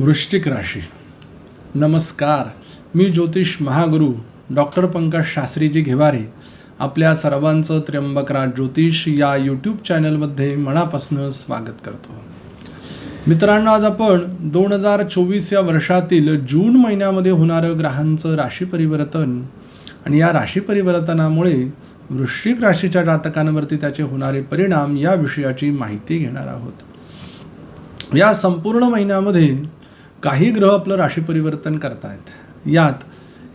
वृश्चिक राशी. नमस्कार मी ज्योतिष महागुरू डॉक्टर पंकज शास्त्रीजी घेवारे आपल्या सर्वांचं त्र्यंबकराज ज्योतिष या यूट्यूब चॅनलमध्ये मनापासून स्वागत करतो. मित्रांनो आज आपण दोन हजार चोवीस या वर्षातील जून महिन्यामध्ये होणारं ग्रहांचं राशी परिवर्तन आणि या राशी परिवर्तनामुळे वृश्चिक राशीच्या जातकांवरती त्याचे होणारे परिणाम या विषयाची माहिती घेणार आहोत. या संपूर्ण महिन्यामध्ये काही ग्रह आपलं राशी परिवर्तन करतायत. यात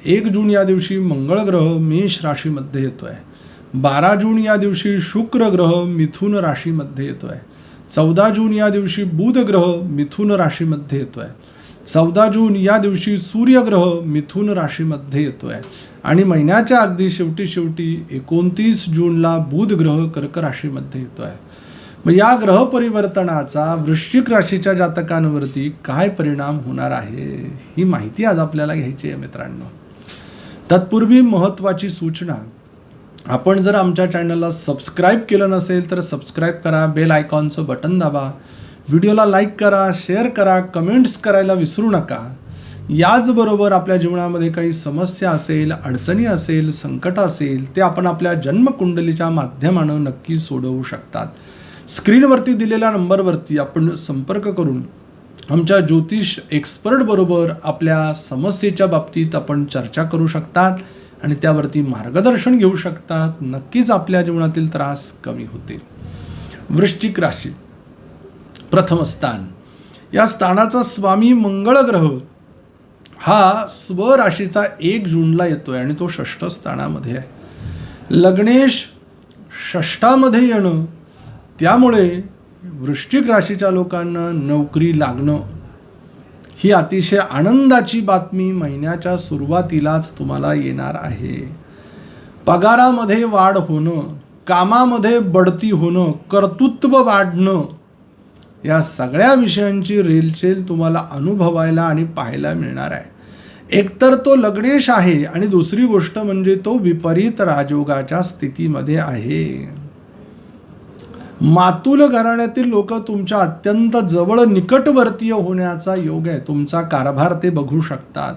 एक जून या दिवशी मंगळ ग्रह मेष राशीमध्ये येतो आहे बारा जून या दिवशी शुक्र ग्रह मिथुन राशीमध्ये येतो आहे चौदा जून या दिवशी बुध ग्रह मिथुन राशीमध्ये येतो आहे चौदा जून या दिवशी सूर्यग्रह मिथुन राशीमध्ये येतो आहे आणि महिन्याच्या अगदी शेवटी शेवटी एकोणतीस जूनला बुध ग्रह कर्क राशीमध्ये येतो आहे मग या ग्रह परिवर्तनाचा वृश्चिक राशीच्या जातकांवरती काय परिणाम होणार आहे ही माहिती आज आपल्याला घ्यायची आहे मित्रांनो. तत्पूर्वी महत्त्वाची सूचना आपण जर आमच्या चॅनलला सबस्क्राईब केलं नसेल तर सबस्क्राईब करा बेल आयकॉनचं बटन दाबा व्हिडिओला लाईक करा शेअर करा कमेंट्स करायला विसरू नका. याचबरोबर आपल्या जीवनामध्ये काही समस्या असेल अडचणी असेल संकट असेल ते आपण आपल्या जन्मकुंडलीच्या माध्यमानं नक्की सोडवू शकतात. स्क्रीनवरती दिलेल्या नंबरवरती आपण संपर्क करून आमच्या ज्योतिष एक्सपर्टबरोबर आपल्या समस्येच्या बाबतीत आपण चर्चा करू शकतात आणि त्यावरती मार्गदर्शन घेऊ शकतात. नक्कीच आपल्या जीवनातील त्रास कमी होतील. वृश्चिक राशी. प्रथम स्थान. या स्थानाचा स्वामी मंगळ ग्रह हा स्वराशीचा एक जूनला येतोय आणि तो षष्ठ स्थानामध्ये आहे. लग्नेश षष्ठामध्ये येणं त्यामुळे वृश्चिक राशीच्या लोकांना नोकरी लागणं ही अतिशय आनंदाची बातमी महिन्याच्या सुरुवातीलाच तुम्हाला येणार आहे. पगारामध्ये वाढ होणं कामामध्ये बढती होणं कर्तृत्व वाढणं या सगळ्या विषयांची रेलचेल तुम्हाला अनुभवायला आणि पाहायला मिळणार आहे. एकतर तो लग्नेश आहे आणि दुसरी गोष्ट म्हणजे तो विपरीत राजयोगाच्या स्थितीमध्ये आहे. मातुल घराण्यातील लोक तुमच्या अत्यंत जवळ निकटवर्तीय होण्याचा योग आहे. तुमचा कारभार ते बघू शकतात.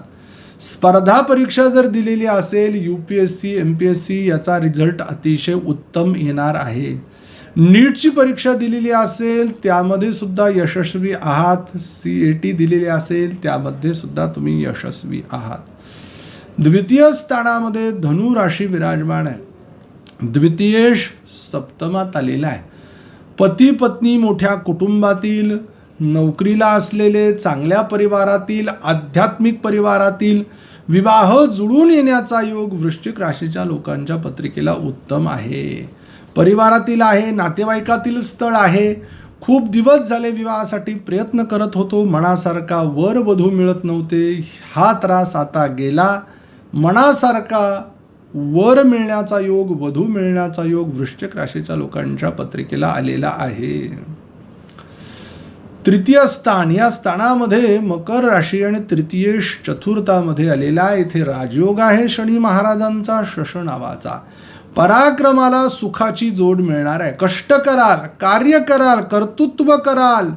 स्पर्धा परीक्षा जर दिलेली असेल U P S C M P S C याचा रिझल्ट अतिशय उत्तम येणार आहे. नीटची परीक्षा दिलेली असेल त्यामध्ये सुद्धा यशस्वी आहात. सी ए टी दिलेली असेल त्यामध्ये सुद्धा तुम्ही यशस्वी आहात. द्वितीय स्थानामध्ये धनु राशी विराजमान आहे. द्वितीयेश सप्तमात आलेला आहे. पती पत्नी मोठ्या कुटुंबातील नोकरीला असलेले चांगल्या परिवारातील आध्यात्मिक परिवारातील विवाह जुळून येण्याचा योग वृश्चिक राशीच्या लोकांच्या पत्रिकेला उत्तम आहे. परिवारातील आहे नातेवाईकातील स्थळ आहे. खूप दिवस झाले विवाहासाठी प्रयत्न करत होतो. मनासारखा वर वधू मिळत नव्हते. हा त्रास आता गेला. मनासारखा वर मिळण्याचा योग वधू मिळण्याचा योग वृश्चिक राशीच्या लोकांच्या पत्रिकेला आलेला आहे. तृतीय स्थान या स्थानामध्ये मकर राशी आणि तृतीयेश चतुर्थामध्ये आलेला आहे. इथे राजयोग आहे शनी महाराजांचा शश नावाचा. पराक्रमाला सुखाची जोड मिळणार आहे. कष्ट कराल कार्य कराल कर्तृत्व कराल.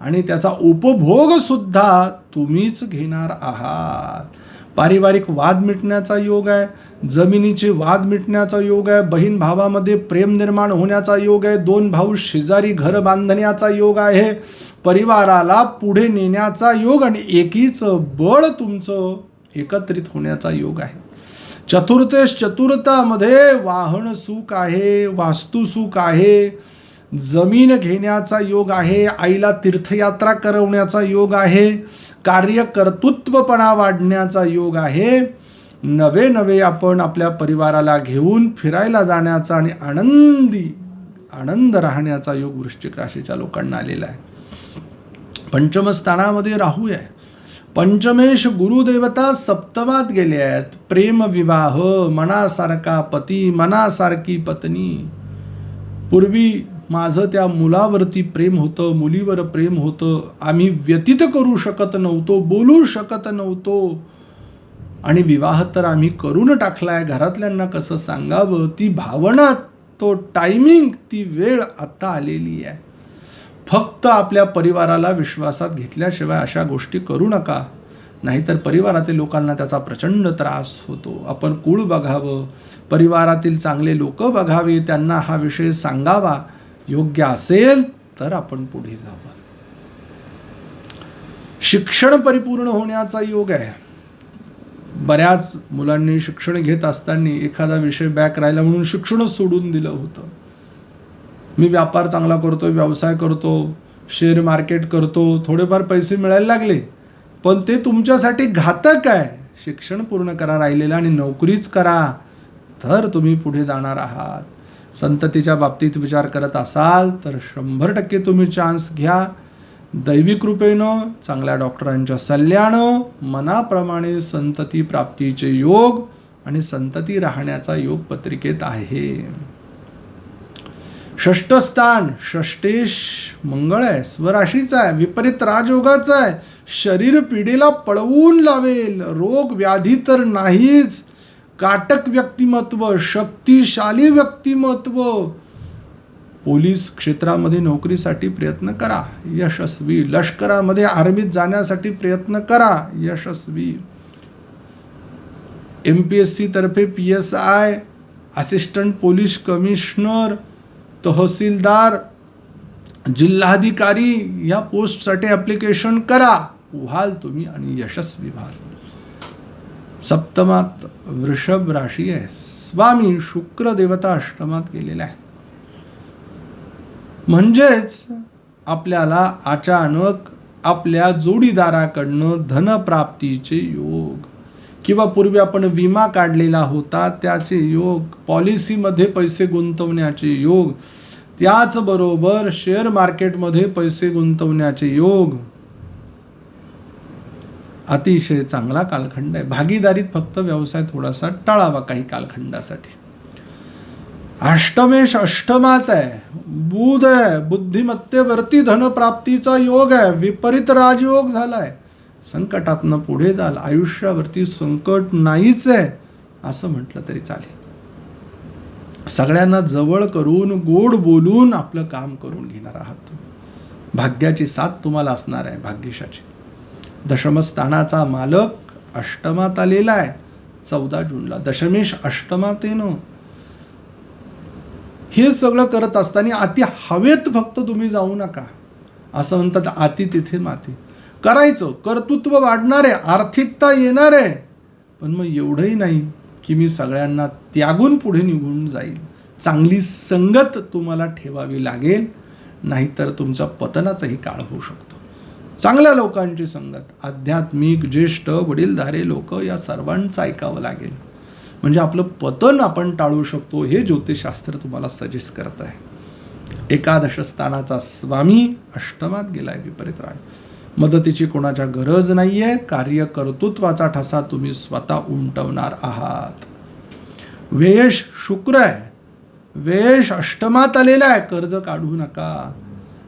आणि त्याचा उपभोग सुद्धा तुम्हीच घेणार आहात. पारिवारिक वाद मिटण्याचा योग आहे जमिनीचे वाद मिटण्याचा योग आहे बहीण भावामध्ये प्रेम निर्माण होण्याचा योग आहे दोन भाऊ शेजारी घर बांधण्याचा योग आहे परिवाराला पुढे नेण्याचा योग आणि एकीच बळ तुमचं एकत्रित होण्याचा योग आहे. चतुर्थेश चतुर्थामध्ये वाहन सुख आहे वास्तुसुख आहे जमीन घेण्याचा योग आहे आईला तीर्थयात्रा करवण्याचा योग आहे कार्यकर्तृत्वपणा वाढण्याचा योग आहे. नवे नवे आपण आपल्या परिवाराला घेऊन फिरायला जाण्याचा आणि आनंदी आनंद राहण्याचा योग वृश्चिक राशीच्या लोकांना आलेला आहे. पंचमस्थानामध्ये राहू आहे पंचमेश गुरुदेवता सप्तमात गेले आहेत. प्रेम विवाह मनासारखा पती मनासारखी पत्नी. पूर्वी माझं त्या मुलावरती प्रेम होतं मुलीवर प्रेम होतं. आम्ही व्यतीत करू शकत नव्हतो बोलू शकत नव्हतो. आणि विवाह तर आम्ही करून टाकलाय. घरातल्यांना कसं सांगावं? ती भावना तो टायमिंग ती वेळ आत्ता आलेली आहे. फक्त आपल्या परिवाराला विश्वासात घेतल्याशिवाय अशा गोष्टी करू नका. नाहीतर परिवारातील लोकांना त्याचा प्रचंड त्रास होतो. आपण कुळ बघावं. परिवारातील चांगले लोक बघावे. त्यांना हा विषय सांगावा. योग्य असेल तर आपण पुढे जावं. शिक्षण परिपूर्ण होण्याचा योग आहे. बऱ्याच मुलांनी शिक्षण घेत असताना एखादा विषय बॅक राहिला म्हणून शिक्षणच सोडून दिलं होतं. मी व्यापार चांगला करतो व्यवसाय करतो शेअर मार्केट करतो थोडेफार पैसे मिळायला लागले. पण ते तुमच्यासाठी घातक आहे. शिक्षण पूर्ण करा राहिलेलं आणि नोकरीच करा. तर तुम्ही पुढे जाणार आहात. संततीच्या बाबतीत विचार करत असाल तर शंभर टक्के तुम्ही चान्स घ्या. दैवी कृपेनं चांगल्या डॉक्टरांच्या सल्ल्यानं मनाप्रमाणे संतती प्राप्तीचे योग आणि संतती राहण्याचा योग पत्रिकेत आहे. षष्ठ स्थान षष्टेश मंगळ आहे स्वराशीचा आहे विपरीत राजयोगाचा आहे. शरीर पिढीला पळवून लावेल रोग व्याधी तर नाहीच. काटक व्यक्तिमत्व शक्तिशाली व्यक्तिमत्व. पोलीस क्षेत्रामध्ये नोकरीसाठी प्रयत्न करा. यशस्वी लष्करामध्ये आर्मीत जाण्यासाठी प्रयत्न करा. यशस्वी. M P S सीतर्फे P S I assistant police commissioner tehsildar जिल्हाधिकारी या पोस्टसाठी ॲप्लिकेशन करा. व्हाल तुम्ही आणि यशस्वी व्हाल. सप्तमात वृषभ राशी आहे. स्वामी शुक्र देवता अष्टमात गेलेला आहे. म्हणजेच आपल्याला अचानक आपल्या जोडीदाराकडनं धनप्राप्तीचे योग किंवा पूर्वी आपण विमा काढलेला होता त्याचे योग पॉलिसीमध्ये पैसे गुंतवण्याचे योग त्याचबरोबर शेअर मार्केटमध्ये पैसे गुंतवण्याचे योग अतिशय चांगला कालखंड आहे. भागीदारीत फक्त व्यवसाय थोडासा टाळावा काही कालखंडासाठी. अष्टमेश अष्टमात आहे. बुध आहे. बुद्धिमत्तेवरती धनप्राप्तीचा योग आहे. विपरीत राजयोग झालाय. संकटातनं पुढे जाल. आयुष्यावरती संकट नाहीच आहे. असं म्हटलं तरी चालेल. सगळ्यांना जवळ करून गोड बोलून आपलं काम करून घेणार आहात तुम्ही. भाग्याची साथ तुम्हाला असणार आहे. भाग्यशाची. दशमस्थानाचा मालक अष्टमात आलेला आहे. चौदा जूनला. दशमेश अष्टमात येणं हे सगळं करत असताना अति हवेत फक्त तुम्ही जाऊ नका. असं म्हणतात अति तिथे माती. करायचं. कर्तृत्व वाढणार आहे. आर्थिकता येणार आहे. पण मग एवढंही नाही की मी सगळ्यांना त्यागून पुढे निघून जाईल. चांगली संगत तुम्हाला ठेवावी लागेल. नाहीतर तुमचा पतनाचाही काळ होऊ शकतो. चांगल्या लोकांची संगत. आध्यात्मिक ज्येष्ठ वडीलधारे लोक या सर्वांचं ऐकावं लागेल. म्हणजे आपलं पतन आपण टाळू शकतो हे ज्योतिषशास्त्र तुम्हाला सजेस्ट करत आहे. एकादश स्थानाचा स्वामी अष्टमात गेलाय विपरीत राग. मदतीची कोणाच्या गरज नाहीये कार्य कर्तृत्वाचा ठसा तुम्ही स्वतः उमटवणार आहात. वेश शुक्र आहे. वेश अष्टमात आलेला आहे कर्ज काढू नका.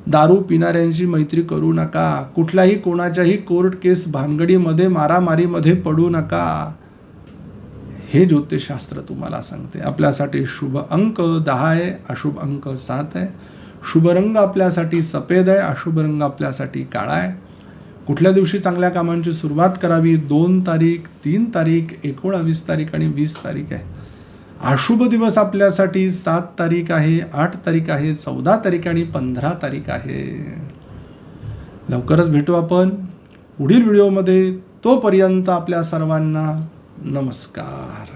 दारू पिणाऱ्यांची मैत्री करू नका. कुठल्याही कोणाच्याही कोर्ट केस भानगडीमध्ये मारामारीमध्ये पडू नका. हे ज्योतिषशास्त्र तुम्हाला सांगते. आपल्यासाठी शुभ अंक दहा आहे अशुभ अंक सात आहे. शुभ रंग आपल्यासाठी सफेद आहे अशुभ रंग आपल्यासाठी काळा आहे. कुठल्या दिवशी चांगल्या कामांची सुरुवात करावी? दोन तारीख तीन तारीख एकोणावीस तारीख आणि वीस तारीख आहे. अशुभ दिवस आपल्यासाठी. सात तारीख आहे आठ तारीख आहे चौदा तारीख आणि पंधरा तारीख आहे. लवकरच भेटू आपण पुढील व्हिडिओमध्ये. तोपर्यंत आपल्या सर्वांना नमस्कार.